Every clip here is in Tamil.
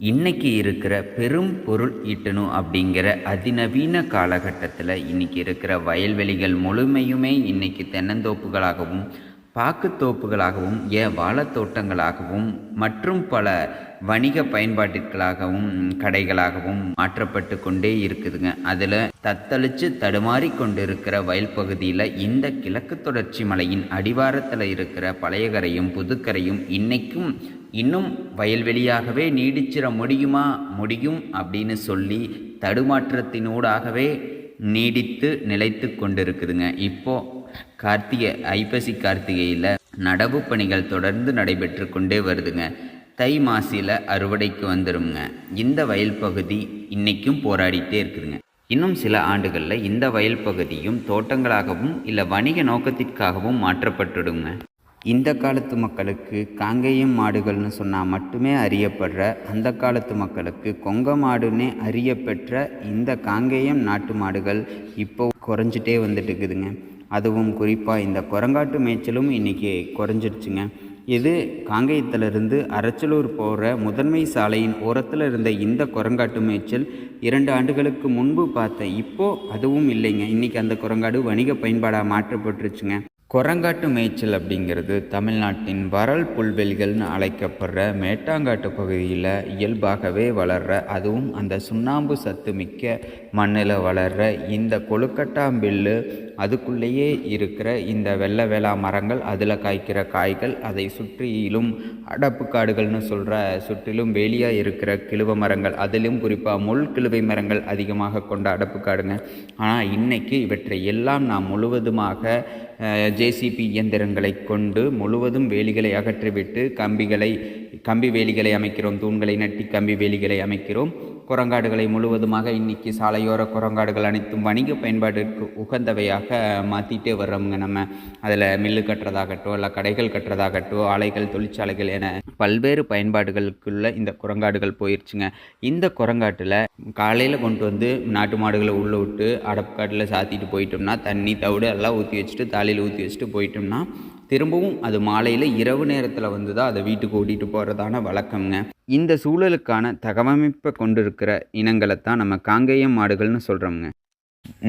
இன்றைக்கி இருக்கிற பெரும் பொருள் ஈட்டணும் அப்படிங்கிற அதிநவீன காலகட்டத்தில் இன்னைக்கு இருக்கிற வயல்வெளிகள் முழுமையுமே இன்றைக்கி தென்னந்தோப்புகளாகவும் பாக்குத்தோப்புகளாகவும் ஏ வாழத்தோட்டங்களாகவும் மற்றும் பல வணிக பயன்பாட்டிற்களாகவும் கடைகளாகவும் மாற்றப்பட்டு கொண்டே இருக்குதுங்க. அதில் தத்தளித்து தடுமாறி கொண்டிருக்கிற வயல் பகுதியில் இந்த கிழக்கு தொடர்ச்சி மலையின் அடிவாரத்தில் இருக்கிற பழையகரையும் புதுக்கரையும் இன்னைக்கும் இன்னும் வயல்வெளியாகவே நீடிச்சிட முடியுமா? முடியும் அப்படின்னு சொல்லி தடுமாற்றத்தினூடாகவே நீடித்து நிலைத்து கொண்டிருக்குதுங்க. இப்போது கார்த்திகை ஐப்பசி கார்த்திகையில் நடவு பணிகள் தொடர்ந்து நடைபெற்று கொண்டே வருதுங்க. தை மாசியில் அறுவடைக்கு வந்துடுங்க இந்த வயல் பகுதி இன்றைக்கும் போராடிட்டே இருக்குதுங்க. இன்னும் சில ஆண்டுகளில் இந்த வயல் பகுதியும் தோட்டங்களாகவும் இல்லை வணிக நோக்கத்திற்காகவும் மாற்றப்பட்டுடுங்க. இந்த காலத்து மக்களுக்கு காங்கேயம் மாடுகள்னு சொன்னால் மட்டுமே அறியப்படுற அந்த காலத்து மக்களுக்கு கொங்க மாடுன்னே அறியப்பெற்ற இந்த காங்கேயம் நாட்டு மாடுகள் இப்போ குறைஞ்சிட்டே வந்துட்டு இருக்குதுங்க. அதுவும் குறிப்பாக இந்த குரங்காட்டு மேய்ச்சலும் இன்றைக்கி குறைஞ்சிடுச்சுங்க இது காங்கேயத்திலிருந்து அரச்சலூர் போகிற முதன்மை சாலையின் ஓரத்தில் இருந்த இந்த குரங்காட்டு மேய்ச்சல் இரண்டு ஆண்டுகளுக்கு முன்பு பார்த்தேன் இப்போது அதுவும் இல்லைங்க. இன்றைக்கி அந்த குரங்காடு வணிக பயன்பாடாக மாற்றப்பட்டுருச்சுங்க. குரங்காட்டு மேய்ச்சல் அப்படிங்கிறது தமிழ்நாட்டின் வரல் புல்வெளிகள்னு அழைக்கப்படுற மேட்டாங்காட்டு பகுதியில் இயல்பாகவே வளர்கிற அதுவும் அந்த சுண்ணாம்பு சத்து மிக்க மண்ணில் வளர்கிற இந்த கொழுக்கட்டாம்பில்லு அதுக்குள்ளேயே இருக்கிற இந்த வெள்ளை வேளா மரங்கள் அதில் காய்க்கிற காய்கள் அதை சுற்றிலும் அடப்பு காடுகள்னு சொல்கிற சுற்றிலும் வேலியாக இருக்கிற கிழுவ மரங்கள் அதிலும் குறிப்பாக முள் கிழுவை மரங்கள் அதிகமாக கொண்ட அடப்பு காடுங்க. ஆனால் இன்றைக்கி இவற்றை எல்லாம் நாம் முழுவதுமாக ஜேசிபி இயந்திரங்களை கொண்டு முழுவதும் வேலிகளை அகற்றிவிட்டு கம்பிகளை கம்பி வேலிகளை அமைக்கிறோம் தூண்களை நட்டி கம்பி வேலிகளை அமைக்கிறோம். குரங்காடுகளை முழுவதுமாக இன்றைக்கி சாலையோர குரங்காடுகள் அனைத்தும் வணிக பயன்பாட்டிற்கு உகந்தவையாக மாற்றிட்டே வர்றோமுங்க நம்ம. அதில் மில்லு கட்டுறதாகட்டும் இல்லை கடைகள் கட்டுறதாகட்டும் ஆலைகள் தொழிற்சாலைகள் என பல்வேறு பயன்பாடுகளுக்குள்ள இந்த குரங்காடுகள் போயிடுச்சுங்க இந்த குரங்காட்டில் காலையில் கொண்டு வந்து நாட்டு மாடுகளை உள்ளே விட்டு அடப்புக்காட்டில் சாத்திட்டு போயிட்டோம்னா தண்ணி தவிடு எல்லாம் ஊற்றி வச்சுட்டு தாலியில் ஊற்றி வச்சுட்டு போயிட்டோம்னா திரும்பவும் அது மாலையில் இரவு நேரத்தில் வந்து தான் அதை வீட்டுக்கு ஓட்டிகிட்டு போகிறதான வழக்கம்ங்க. இந்த சூழலுக்கான தகவமைப்பை கொண்டிருக்கிற இனங்களை தான் நம்ம காங்கேயம் மாடுகள்னு சொல்கிறோம்ங்க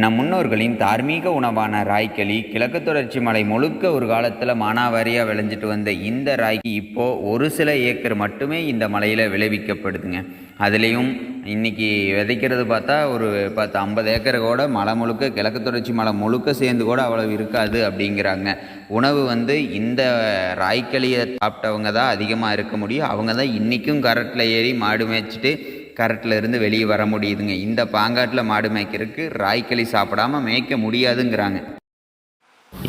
நம் முன்னோர்களின் தார்மீக உணவான ராய்க்களி கிழக்கு தொடர்ச்சி மலை முழுக்க ஒரு காலத்தில் மானாவாரியாக விளைஞ்சிட்டு வந்த இந்த ராய்க்கு இப்போது ஒரு சில ஏக்கர் மட்டுமே இந்த மலையில் விளைவிக்கப்படுதுங்க. அதுலேயும் இன்றைக்கி விதைக்கிறது பார்த்தா ஒரு பத்து ஐம்பது ஏக்கர் கூட மலை முழுக்க கிழக்கு தொடர்ச்சி மலை முழுக்க சேர்ந்து கூட அவ்வளவு இருக்காது அப்படிங்கிறாங்க. உணவு வந்து இந்த ராய்க்களியை சாப்பிட்டவங்க தான் அதிகமாக இருக்க முடியும். அவங்க தான் இன்றைக்கும் கரட்டில் ஏறி மாடு மேய்ச்சிட்டு கரட்டில் இருந்து வெளியே வர முடியுதுங்க. இந்த பாங்காட்டில் மாடு மேய்க்கிறதுக்கு ராய்க்களி சாப்பிடாம மேய்க்க முடியாதுங்கிறாங்க.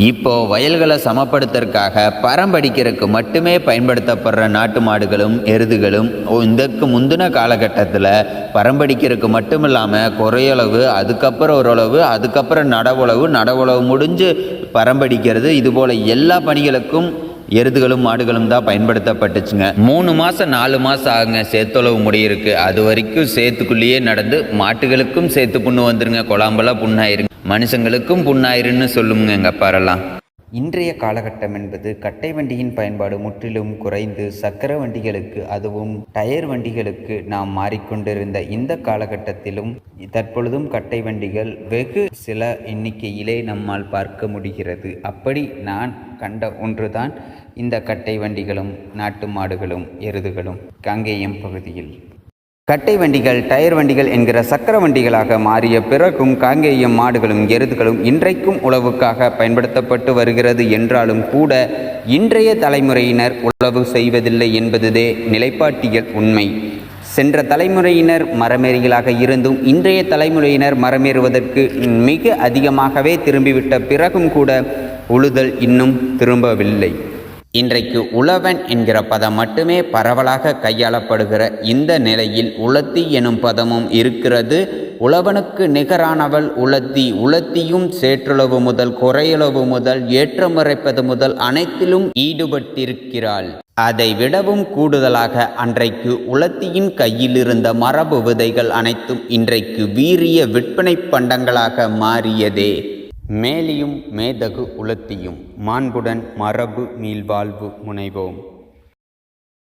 இப்போ வயல்களை சமப்படுத்துறதுக்காக பரம்படிக்கிறதுக்கு மட்டுமே பயன்படுத்தப்படுற நாட்டு மாடுகளும் எருதுகளும் இதற்கு முந்தின காலகட்டத்தில் பரம்படிக்கிறதுக்கு மட்டும் இல்லாமல் குறையளவு அதுக்கப்புறம் ஓரளவு அதுக்கப்புறம் நடவுளவு நடவுளவு முடிஞ்சு பரம்படிக்கிறது இதுபோல் எல்லா பணிகளுக்கும் எருதுகளும் மாடுகளும் தான் பயன்படுத்தப்பட்டுச்சுங்க. மூணு மாதம் நாலு மாதம் ஆகுங்க. சேத்துளவு முடியிருக்கு அது வரைக்கும் சேத்துக்குள்ளேயே நடந்து மாட்டுகளுக்கும் சேத்து புண்ணு வந்துருங்க. குழாம்பெல்லாம் புண்ணாயிருங்க. மனுஷங்களுக்கும் புண்ணாயிருன்னு சொல்லுங்க எங்கள் அப்பாரெல்லாம். இன்றைய காலகட்டம் என்பது கட்டை வண்டியின் பயன்பாடு முற்றிலும் குறைந்து சக்கர வண்டிகளுக்கு அதுவும் டயர் வண்டிகளுக்கு நாம் மாறிக்கொண்டிருந்த இந்த காலகட்டத்திலும் தற்பொழுதும் கட்டை வண்டிகள் வெகு சில எண்ணிக்கையிலே நம்மால் பார்க்க முடிகிறது. அப்படி நான் கண்ட ஒன்றுதான் இந்த கட்டை வண்டிகளும் நாட்டு மாடுகளும் எருதுகளும். கங்கேயம் பகுதியில். கட்டை வண்டிகள் டயர் வண்டிகள் என்கிற சக்கர வண்டிகளாக மாறிய பிறகும் காங்கேயம் மாடுகளும் எருதுகளும் இன்றைக்கும் உழவுக்காக பயன்படுத்தப்பட்டு வருகிறது. என்றாலும் கூட இன்றைய தலைமுறையினர் உழவு செய்வதில்லை என்பதுதே நிலைப்பாட்டியல் உண்மை. சென்ற தலைமுறையினர் மரமேறிகளாக இருந்தும் இன்றைய தலைமுறையினர் மரமேறுவதற்கு மிக அதிகமாகவே திரும்பிவிட்ட பிறகும் கூட உழுதல் இன்னும் திரும்பவில்லை. இன்றைக்கு உழவன் என்கிற பதம் மட்டுமே பரவலாக கையாளப்படுகிற இந்த நிலையில் உலத்தி எனும் பதமும் இருக்கிறது. உழவனுக்கு நிகரானவள் உலத்தி உலத்தியும் சேற்றுளவு முதல் குறையுளவு முதல் ஏற்றமுறைப்பது முதல் அனைத்திலும் ஈடுபட்டிருக்கிறாள். அதை விடவும் கூடுதலாக அன்றைக்கு உலத்தியின் கையில் இருந்த மரபு விதைகள் அனைத்தும் இன்றைக்கு வீரிய விற்பனை பண்டங்களாக மாறியதே. மேலியும் மேதகு உலத்தியும் மாண்புடன் மரபு மீள்வாழ்வு முனைவோம்.